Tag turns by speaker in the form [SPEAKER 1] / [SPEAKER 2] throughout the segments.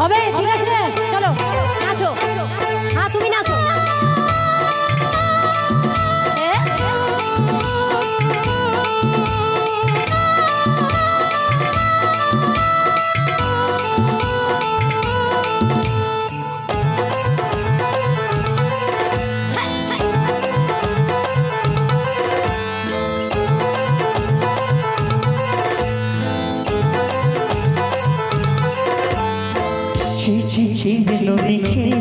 [SPEAKER 1] হবে ঠিক আছে? চলো নাচো। হ্যাঁ তুমি নাচো।
[SPEAKER 2] ছি চিড়ে চিড়ে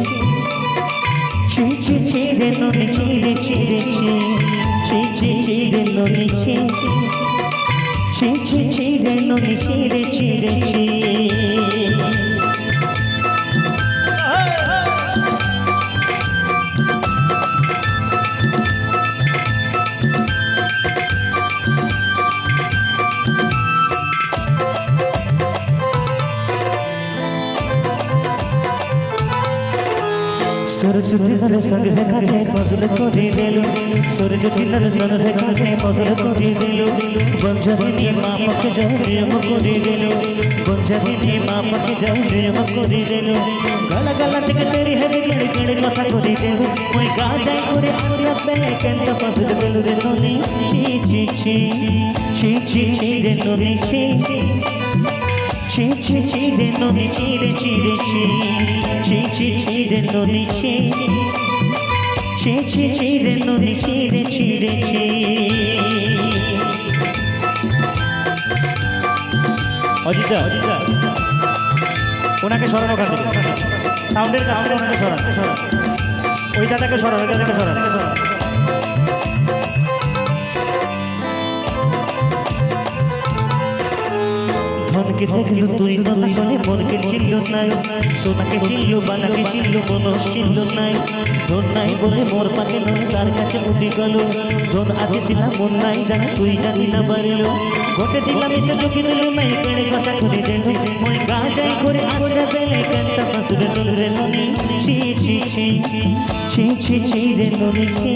[SPEAKER 2] চিড়ে চিড়ে চিড়ে চিড়ে চিড়ে চিড়ে চিড়ে ননি সূরজ দিনের সঙ্গ যায় ফজল করে দিল সূরজ দিনের সঙ্গ যায় ফজল করে দিল বঞ্জরিনী মা পকে জহরিয়ম করে দিল বঞ্জরিনী মা পকে জহরিয়ম করে দিল গলা গলা থেকে তেরি হেরি গড়ি গড়ি কথা করে দেব ওই গা যাই করে আসলা বেলে কেন্ত ফজল দিল রে ননি ছি ছি ছি ছি ছি ছি রে ননি ছি ছি ছি ছি রে ননি ছি রে ছি রে ছি ছি ছি ছি রে ননি ছি। ছি ছি ছি রে ননি ছি রে ছি
[SPEAKER 3] অজিতা অজিতা ওনাকে সরানো কাছে সাউন্ডের কাছ থেকে ওনাকে সরান। ওই দাদাকে সরান, ওই দাদাকে সরান।
[SPEAKER 2] ধনকে দেখলু তুই শোনে মনকে চিল্ল নাই। সোনাকে চিল্ল বানাকে চিল্ল মন চিল্ল নাই। ধন নাই বলে মোর পাকে নয়, তার কাছে উঠি গেল। ধন আছে সিনা মন নাই জানা, তুই জানি না বাড়িল গোটে দিলাম, এসে যোগী দিল নাই কেড়ে কথা করে দেল মই গা যাই করে আসে বেলে কান্তা পাশুরে তোল রে ননি। ছি ছি ছি ছি ছি ছি রে ননি ছি।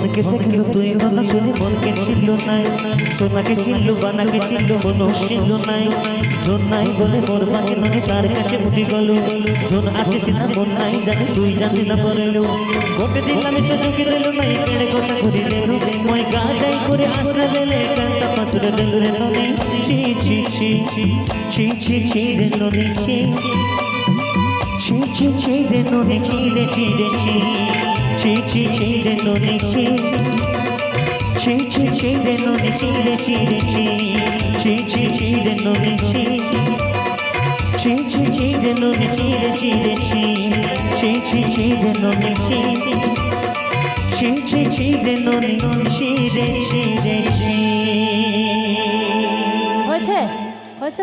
[SPEAKER 2] ধনকে দেখল তুই কথা শুনে মনকে ছিল নাই। সোনাকে ছিল, বানাকে ছিল মন ছিল নাই। ধন নাই বলে মোর পাকে নয়, তার কাছে উঠি গেল। ধন আছে সিনা মন নাই জানি তুই জানি না বলেলো। গোটে দিলাম ঝুঁকি দিল নাই কেড়ে কথা ঘুরি দিল মই গা যাই করে আসলে বেলে কান্তা পাশুরে দিল রে ননি। ছি ছি ছি ছি ছি ছি রে ননি, ছি। ছি ছি ছি রে ননি, ছি রে ছি রে, ছি। ছি ছি ছি রে ননি ছি ছি ছি ছি রে ননি ছি রে ছি ছি ছি ছি ছি রে ননি ছি ছি ছি ছি রে ননি ছি ছি ছি ছি ছি ছি রে ননি ছি ছি ছি ছি রে ননি ছি রে ছি
[SPEAKER 1] হয়েছে হয়েছে